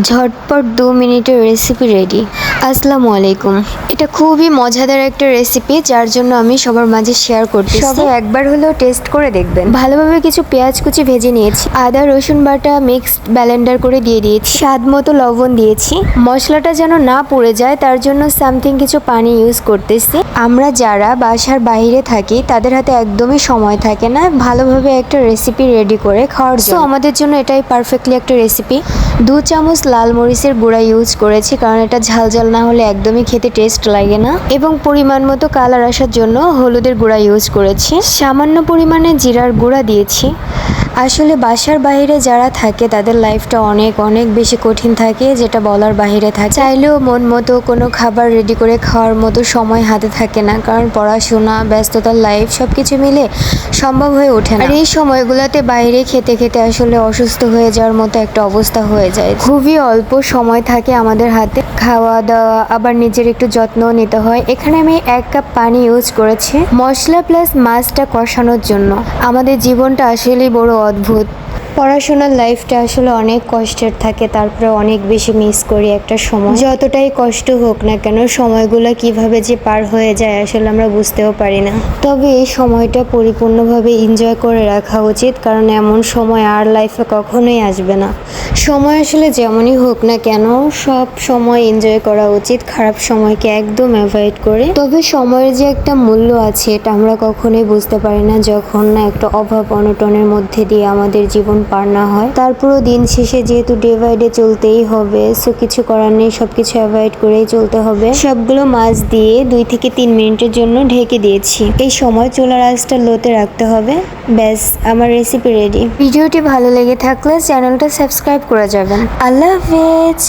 ঝটপট দু মিনিটের রেসিপি রেডি আসসালামু আলাইকুম। এটা খুবই মজাদার একটা রেসিপি যার জন্য আমি সবার মাঝে শেয়ার করছি সবাই একবার হলেও টেস্ট করে দেখবেন। ভালোভাবে কিছু পেঁয়াজ কুচি ভেজে নিয়েছি আদা রসুন বাটা মিক্সড ব্যালেন্ডার করে দিয়ে দিয়েছি স্বাদ মতো লবণ দিয়েছি। মশলাটা যেন না পড়ে যায় তার জন্য সামথিং কিছু পানি ইউজ করতেছি। আমরা যারা বাসার বাইরে থাকি তাদের হাতে একদমই সময় থাকে না ভালোভাবে একটা রেসিপি রেডি করে খাওয়ার জন্য। আমাদের জন্য এটাই পারফেক্টলি একটা রেসিপি দু চামচ লাল মরিচের গুঁড়া ইউজ করেছি কারণ এটা ঝাল ঝাল না হলে একদমই খেতে টেস্ট লাগে না। এবং পরিমাণ মতো কালার আসার জন্য হলুদের গুঁড়া ইউজ করেছি। সামান্য পরিমাণে জিরার গুঁড়া দিয়েছি। আসলে বাসার বাইরে যারা থাকে, তাদের লাইফটা অনেক অনেক বেশি কঠিন থাকে, যেটা বলার বাইরে থাকে। চাইলেও মন মতো কোনো খাবার রেডি করে খাওয়ার মতো সময় হাতে থাকে না, কারণ পড়াশোনা, ব্যস্ততার লাইফ সব কিছু মিলে সম্ভব হয়ে ওঠে না। আর এই সময়গুলোতে বাইরে খেতে খেতে আসলে অসুস্থ হয়ে যাওয়ার মতো একটা অবস্থা হয়ে যায়। খুবই অল্প সময় থাকে আমাদের হাতে। খাওয়া দাওয়া, আবার নিজের একটু যত্ন নিতে হয়। এখানে আমি এক কাপ পানি ইউজ করেছি। মশলা প্লাস মাছটা কষানোর জন্য। আমাদের জীবনটা আসলেই বড় অদ্ভুত। পড়াশোনার লাইফটা আসলে অনেক কষ্টের থাকে, তারপরে অনেক বেশি মিস করি একটা সময়। যতটাই কষ্ট হোক না কেন, সময়গুলো কীভাবে যে পার হয়ে যায় আসলে আমরা বুঝতেও পারি না। তবে এই সময়টা পরিপূর্ণভাবে এনজয় করে রাখা উচিত, কারণ এমন সময় আর লাইফে কখনোই আসবে না। সময় আসলে যেমনই হোক না কেন, সব সময় এনজয় করা উচিত, খারাপ সময়কে একদম অ্যাভয়েড করে। তবে সময়ের যে একটা মূল্য আছে, এটা আমরা কখনোই বুঝতে পারি না যখন না একটা অভাব অনটনের মধ্যে দিয়ে আমাদের জীবন পার না হয়। তারপরও দিন শেষে যেহেতু ডে বাই ডে চলতেই হবে সো কিছু করার নেই সব কিছু অ্যাভয়েড করেই চলতে হবে। সবগুলো মাছ দিয়ে দুই থেকে তিন মিনিটের জন্য ঢেকে দিয়েছি। এই সময় চুলার আঁচটা লোতে রাখতে হবে। ব্যাস, আমার রেসিপি রেডি ভিডিওটি ভালো লেগে থাকলে চ্যানেলটা সাবস্ক্রাইব করে যাবেন। আল্লাহ হাফেজ।